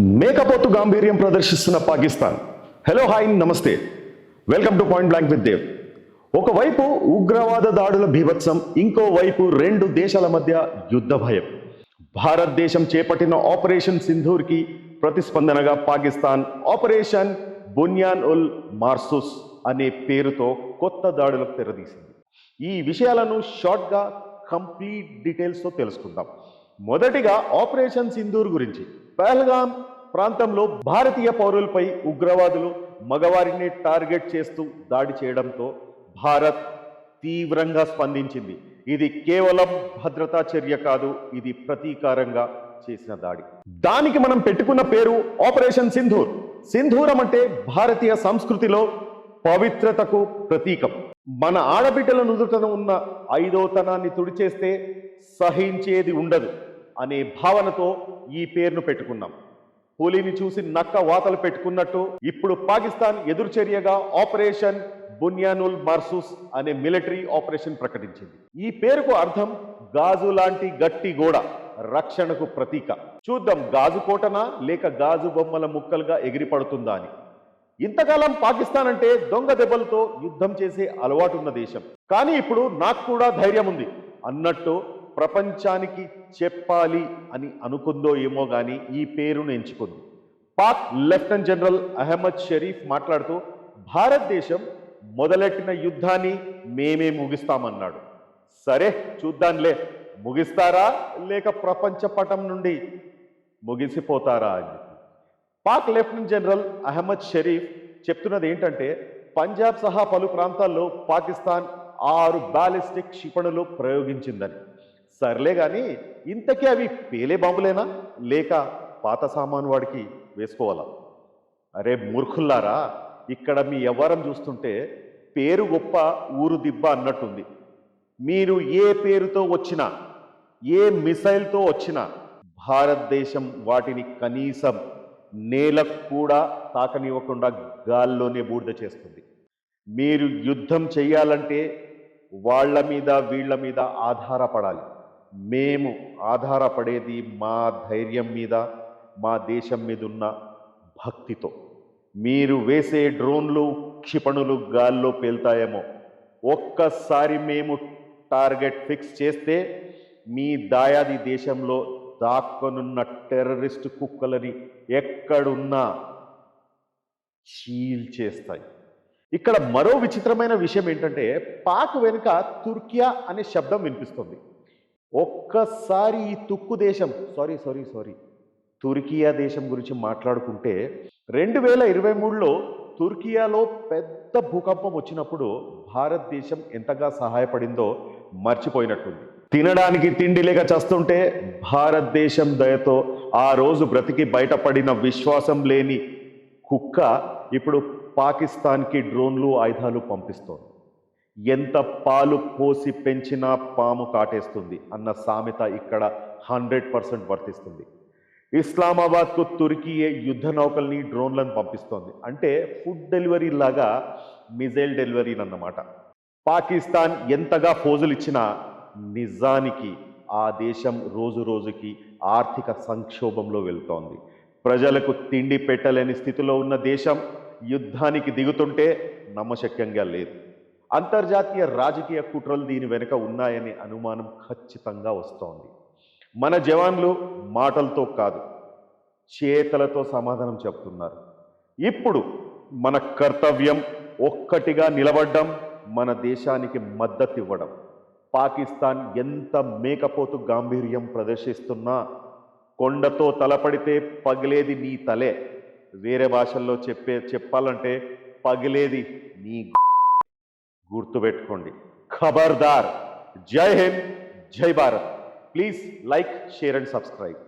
మేకపోతు గాంభీర్యం ప్రదర్శిస్తున్న Pakistan. Hello hi namaste. Welcome to point blank with Dev ఒకవైపు ఉగ్రవాద దాడుల బీభత్సం ఇంకోవైపు రెండు దేశాల మధ్య యుద్ధ భయం. భారతదేశం చేపట్టిన ఆపరేషన్ సింధూర్కి ప్రతిస్పందనగా పాకిస్తాన్ ఆపరేషన్ బున్యాన్ ఉల్ మార్సుస్ అనే పేరుతో కొత్త దాడులకు తెరదీసింది ఈ విషయాలను షార్ట్గా కంప్లీట్ డీటెయిల్స్తో తెలుసుకుందాం. మొదటిగా ఆపరేషన్ సింధూర్ గురించి. పహల్గాం ప్రాంతంలో భారతీయ పౌరులపై ఉగ్రవాదులు మగవారిని టార్గెట్ చేస్తూ దాడి చేయడంతో భారత్ తీవ్రంగా స్పందించింది. ఇది కేవలం భద్రతా చర్య కాదు ఇది ప్రతీకారంగా చేసిన దాడి. దానికి మనం పెట్టుకున్న పేరు ఆపరేషన్ సింధూర్. సింధూరం అంటే భారతీయ సంస్కృతిలో పవిత్రతకు ప్రతీకం. మన ఆడబిడ్డల నుదుటన ఉన్న ఐదోతనాన్ని తుడిచేస్తే సహించేది ఉండదు. అనే భావనతో ఈ పేరును పెట్టుకున్నాం. పులిని చూసి నక్క వాతలు పెట్టుకున్నట్టు ఇప్పుడు పాకిస్తాన్ ఎదురుచర్యగా ఆపరేషన్ బున్యానుల్ మర్సూస్ అనే మిలిటరీ ఆపరేషన్ ప్రకటించింది. ఈ పేరుకు అర్థం గాజు లాంటి గట్టి గోడ రక్షణకు ప్రతీక. చూద్దాం గాజు కోటనా లేక గాజు బొమ్మల ముక్కలుగా ఎగిరిపడుతుందా అని. ఇంతకాలం పాకిస్తాన్ అంటే దొంగ దెబ్బలతో యుద్ధం చేసే అలవాటున్న దేశం. కానీ ఇప్పుడు నాకు కూడా ధైర్యం ఉంది. అన్నట్టు ప్రపంచానికి చెప్పాలి అని అనుకుందో ఏమో కానీ ఈ పేరును ఎంచుకుంది పాక్ లెఫ్టినెంట్ జనరల్ అహ్మద్ షరీఫ్ మాట్లాడుతూ భారతదేశం మొదలెట్టిన యుద్ధాన్ని మేమే ముగిస్తామన్నాడు. సరే చూద్దాంలే. ముగిస్తారా? లేక ప్రపంచ పటం నుండి ముగిసిపోతారా అని పాక్ లెఫ్టినెంట్ జనరల్ అహ్మద్ షరీఫ్ చెప్తున్నది ఏంటంటే పంజాబ్ సహా పలు ప్రాంతాల్లో పాకిస్తాన్ ఆరు బ్యాలిస్టిక్ క్షిపణులు ప్రయోగించిందని. సర్లే కానీ ఇంతకీ అవి పేలే బాంబులేనా? లేక పాత సామాను వాడికి వేసుకోవాలా? అరే మూర్ఖుల్లారా ఇక్కడ మీ వ్యవహారం చూస్తుంటే పేరు గొప్ప ఊరు దిబ్బ అన్నట్టుంది. మీరు ఏ పేరుతో వచ్చినా ఏ మిసైల్తో వచ్చినా భారతదేశం వాటిని కనీసం నేలకు కూడా తాకనివ్వకుండా గాల్లోనే బూడిద చేస్తుంది. మీరు యుద్ధం చేయాలంటే వాళ్ళ మీద వీళ్ళ మీద ఆధారపడాలి. మేము ఆధారపడేది మా ధైర్యం మీద మా దేశం మీద ఉన్న భక్తితో. మీరు వేసే డ్రోన్లు క్షిపణులు గాల్లో పేల్తాయేమో. ఒక్కసారి మేము టార్గెట్ ఫిక్స్ చేస్తే మీ దాయాది దేశంలో దాక్కనున్న టెర్రరిస్ట్ కుక్కలని ఎక్కడున్నా షీల్ చేస్తాయి. ఇక్కడ మరో విచిత్రమైన విషయం ఏంటంటే పాక్ వెనుక తుర్కియా అనే శబ్దం వినిపిస్తుంది. ఒక్కసారి ఈ తుక్కు దేశం సారీ సారీ సారీ తుర్కియా దేశం గురించి మాట్లాడుకుంటే రెండు వేల ఇరవై మూడులో తుర్కియాలో పెద్ద భూకంపం వచ్చినప్పుడు భారతదేశం ఎంతగా సహాయపడిందో మర్చిపోయినట్టుంది. తినడానికి తిండి లేక చస్తుంటే భారతదేశం దయతో ఆ రోజు బ్రతికి బయటపడిన విశ్వాసం లేని కుక్క ఇప్పుడు పాకిస్తాన్కి డ్రోన్లు ఆయుధాలు పంపిస్తోంది. ఎంత పాలు పోసి పెంచినా పాము కాటేస్తుంది అన్న సామెత ఇక్కడ హండ్రెడ్ పర్సెంట్ వర్తిస్తుంది. ఇస్లామాబాద్కు తుర్కీయే యుద్ధ నౌకల్ని డ్రోన్లను పంపిస్తోంది. అంటే ఫుడ్ డెలివరీ లాగా మిజైల్ డెలివరీ అన్నమాట. పాకిస్తాన్ ఎంతగా ఫోజులు ఇచ్చినా నిజానికి ఆ దేశం రోజు రోజుకి ఆర్థిక సంక్షోభంలో వెళ్తోంది. ప్రజలకు తిండి పెట్టలేని స్థితిలో ఉన్న దేశం యుద్ధానికి దిగుతుంటే నమ్మశక్యంగా లేదు. అంతర్జాతీయ రాజకీయ కుట్రలు దీని వెనుక ఉన్నాయనే అనుమానం ఖచ్చితంగా వస్తోంది. మన జవాన్లు మాటలతో కాదు చేతలతో సమాధానం చెప్తున్నారు ఇప్పుడు మన కర్తవ్యం ఒక్కటిగా నిలబడ్డం మన దేశానికి మద్దతు ఇవ్వడం. పాకిస్తాన్ ఎంత మేకపోతు గాంభీర్యం ప్రదర్శిస్తున్నా కొండతో తలపడితే పగిలేది నీ తలే. వేరే భాషల్లో చెప్పే చెప్పాలంటే పగిలేది నీ గుర్తుపెట్టుకోండి. ఖబర్దార్. Jai Hind Jai Bharat. Please like share and subscribe.